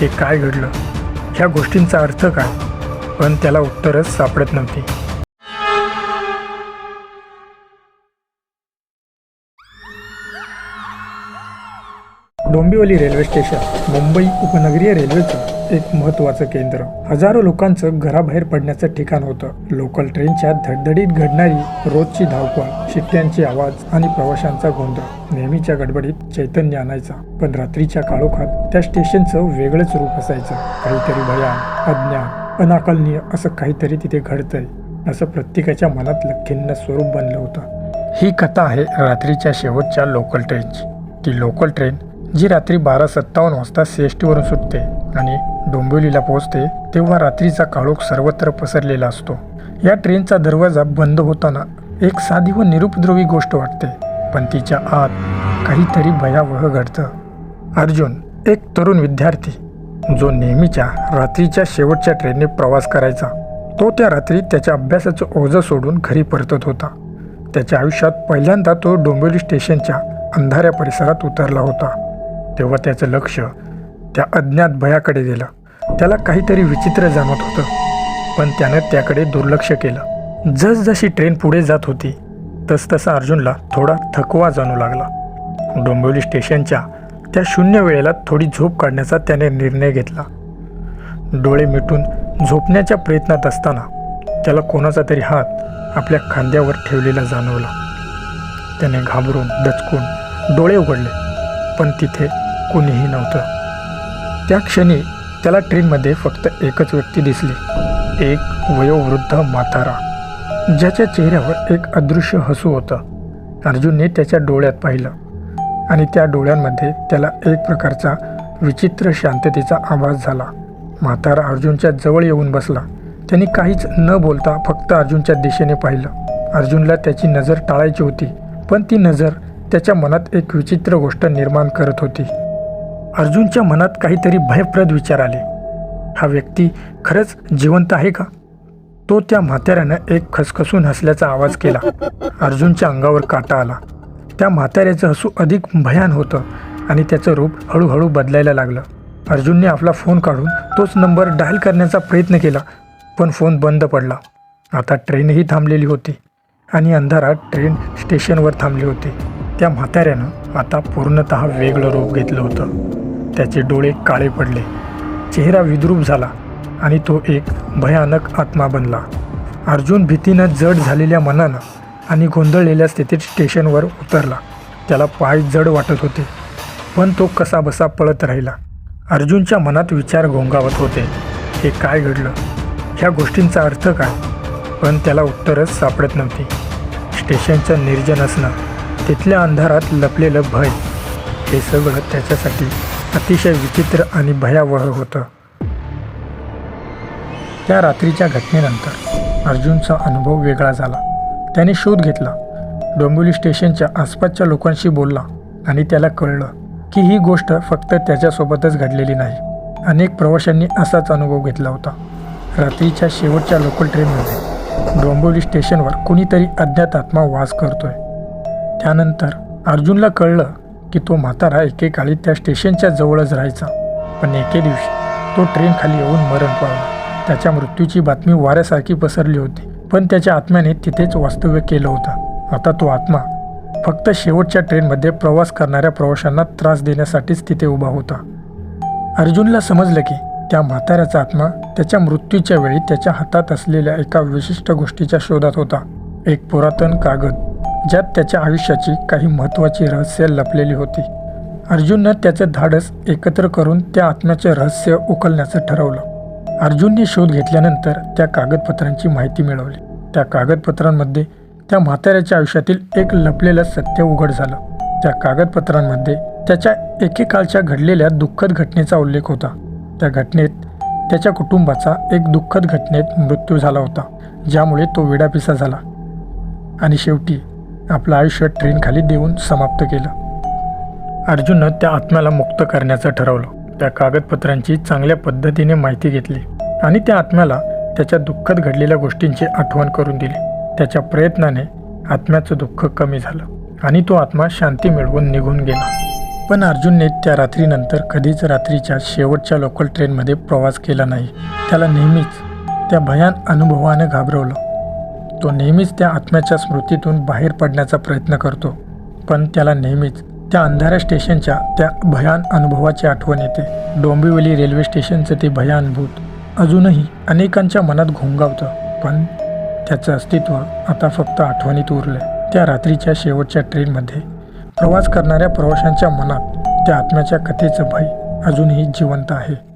हे काय घडलं? ह्या गोष्टींचा अर्थ काय? पण त्याला उत्तरच सापडत नव्हती. डोंबिवली रेल्वे स्टेशन मुंबई उपनगरीय रेल्वेचं एक महत्त्वाचं केंद्र. हजारो लोकांचं घराबाहेर पडण्याचं ठिकाण होतं. लोकल ट्रेनच्या धडधडीत घडणारी रोजची धावपळ शिट्ट्यांचे आवाज आणि प्रवाशांचा गोंधळ नेहमीच्या गडबडीत चैतन्य आणायचा. पण रात्रीच्या काळोखात त्या स्टेशनचं वेगळंच रूप असायचं. काहीतरी भयान अज्ञान अनाकलनीय असं काहीतरी तिथे घडतंय असं प्रत्येकाच्या मनातलं खिन्न स्वरूप बनलं होतं. ही कथा आहे रात्रीच्या शेवटच्या लोकल ट्रेनची. ती लोकल ट्रेन जी रात्री बारा सत्तावन्न वाजता सी एस टीवरून सुटते आणि डोंबिवलीला पोहोचते तेव्हा रात्रीचा काळोख सर्वत्र पसरलेला असतो. या ट्रेनचा दरवाजा बंद होताना एक साधी व निरुपद्रवी गोष्ट वाटते पण तिच्या आत काहीतरी भयावह घडतं. अर्जुन एक तरुण विद्यार्थी जो नेहमीच्या रात्रीच्या शेवटच्या ट्रेनने प्रवास करायचा तो त्या रात्री त्याच्या अभ्यासाचं ओझं सोडून घरी परतत होता. त्याच्या आयुष्यात पहिल्यांदा तो डोंबिवली स्टेशनच्या अंधाऱ्या परिसरात उतरला होता. तेव्हा त्याचं लक्ष त्या अज्ञात भयाकडे गेलं. त्याला काहीतरी विचित्र जाणवत होतं. पण त्यानं त्याकडे दुर्लक्ष केलं. जसजशी ट्रेन पुढे जात होती तसतसा अर्जुनला थोडा थकवा जाणू लागला. डोंबिवली स्टेशनच्या त्या शून्य वेळेला थोडी झोप काढण्याचा त्याने निर्णय घेतला. डोळे मिटून झोपण्याच्या प्रयत्नात असताना त्याला कोणाचा तरी हात आपल्या खांद्यावर ठेवलेला जाणवला. त्याने घाबरून दचकून डोळे उघडले. पण तिथे कोणीही नव्हतं. त्या क्षणी त्याला ट्रेनमध्ये फक्त एकच व्यक्ती दिसली. एक वयोवृद्ध म्हातारा. ज्याच्या चेहऱ्यावर एक अदृश्य हसू होतं. अर्जुनने त्याच्या डोळ्यात पाहिलं आणि त्या डोळ्यांमध्ये त्याला एक प्रकारचा विचित्र शांततेचा आभास झाला. म्हातारा अर्जुनच्या जवळ येऊन बसला. त्यांनी काहीच न बोलता फक्त अर्जुनच्या दिशेने पाहिलं. अर्जुनला त्याची नजर टाळायची होती पण ती नजर त्याच्या मनात एक विचित्र गोष्ट निर्माण करत होती. अर्जुनच्या मनात काहीतरी भयप्रद विचार आले. हा व्यक्ती खरंच जिवंत आहे का? तो त्या म्हाताऱ्यानं एक खसखसून हसल्याचा आवाज केला. अर्जुनच्या अंगावर काटा आला. त्या म्हाताऱ्याचं हसू अधिक भयान होतं आणि त्याचं रूप हळूहळू बदलायला लागलं. अर्जुनने आपला फोन काढून तोच नंबर डायल करण्याचा प्रयत्न केला पण फोन बंद पडला. आता ट्रेनही थांबलेली होती आणि अंधारात ट्रेन स्टेशनवर थांबली होती. त्या म्हाताऱ्यानं आता पूर्णत वेगळं रूप घेतलं होतं. त्याचे डोळे काळे पडले. चेहरा विद्रूप झाला आणि तो एक भयानक आत्मा बनला. अर्जुन भीतीनं जड झालेल्या मनानं आणि गोंधळलेल्या स्थितीत स्टेशनवर उतरला. त्याला पाय जड वाटत होते पण तो कसाबसा पळत राहिला. अर्जुनच्या मनात विचार घोंगावत होते हे काय घडलं? ह्या गोष्टींचा अर्थ काय? पण त्याला उत्तरच सापडत नव्हती. स्टेशनचं निर्जन असणं तिथल्या अंधारात लपलेलं भय हे सगळं त्याच्यासाठी अतिशय विचित्र आणि भयावह होतं. त्या रात्रीच्या घटनेनंतर अर्जुनचा अनुभव वेगळा झाला. त्याने शोध घेतला. डोंबिवली स्टेशनच्या आसपासच्या लोकांशी बोलला आणि त्याला कळलं की ही गोष्ट फक्त त्याच्यासोबतच घडलेली नाही. अनेक प्रवाशांनी असाच अनुभव घेतला होता. रात्रीच्या शेवटच्या लोकल ट्रेनमध्ये डोंबिवली स्टेशनवर कुणीतरी अज्ञात आत्मा वास करतोय. त्यानंतर अर्जुनला कळलं की तो म्हातारा एकेकाळी त्या स्टेशनच्या जवळच राहायचा. पण एके दिवशी तो ट्रेन खाली येऊन मरण पावला. त्याच्या मृत्यूची बातमी वाऱ्यासारखी पसरली होती. पण त्याच्या आत्म्याने तिथेच वास्तव्य केलं होतं. आता तो आत्मा फक्त शेवटच्या ट्रेनमध्ये प्रवास करणाऱ्या प्रवाशांना त्रास देण्यासाठीच तिथे उभा होता. अर्जुनला समजलं की त्या म्हाताऱ्याचा आत्मा त्याच्या मृत्यूच्या वेळी त्याच्या हातात असलेल्या एका विशिष्ट गोष्टीच्या शोधात होता. एक पुरातन कागद. ज्यात त्याच्या आयुष्याची काही महत्त्वाची रहस्य लपलेली होती. अर्जुननं त्याचे धाडस एकत्र करून त्या आत्म्याचे रहस्य उकलण्याचं ठरवलं. अर्जुनने शोध घेतल्यानंतर त्या कागदपत्रांची माहिती मिळवली. त्या कागदपत्रांमध्ये त्या म्हाताऱ्याच्या आयुष्यातील एक लपलेलं सत्य उघड झालं. त्या कागदपत्रांमध्ये त्याच्या एकेकाळच्या घडलेल्या दुःखद घटनेचा उल्लेख होता. त्या घटनेत त्याच्या कुटुंबाचा एक दुःखद घटनेत मृत्यू झाला होता ज्यामुळे तो विडापिसा झाला. आणि शेवटी आपलं आयुष्य ट्रेनखाली देऊन समाप्त केलं. अर्जुननं त्या आत्म्याला मुक्त करण्याचं ठरवलं. त्या कागदपत्रांची चांगल्या पद्धतीने माहिती घेतली आणि त्या आत्म्याला त्याच्या दुःखद घडलेल्या गोष्टींची आठवण करून दिली. त्याच्या प्रयत्नाने आत्म्याचं दुःख कमी झालं आणि तो आत्मा शांती मिळवून निघून गेला. पण अर्जुनने त्या रात्रीनंतर कधीच रात्रीच्या शेवटच्या लोकल ट्रेनमध्ये प्रवास केला नाही. त्याला नेहमीच त्या भयान अनुभवानं घाबरवलं. तो नेहमीच त्या आत्म्याच्या स्मृतीतून बाहेर पडण्याचा प्रयत्न करतो. पण त्याला नेहमीच त्या अंधाऱ्या स्टेशनच्या त्या भयान अनुभवाची आठवण येते. डोंबिवली रेल्वे स्टेशनचं ते भयान भूत अजूनही अनेकांच्या मनात घोंगावतं. पण त्याचं अस्तित्व आता फक्त आठवणीत उरलं त्या रात्रीच्या शेवटच्या ट्रेनमध्ये प्रवास करणाऱ्या प्रवाशांच्या मनात त्या आत्म्याच्या कथेचं भय अजूनही जिवंत आहे.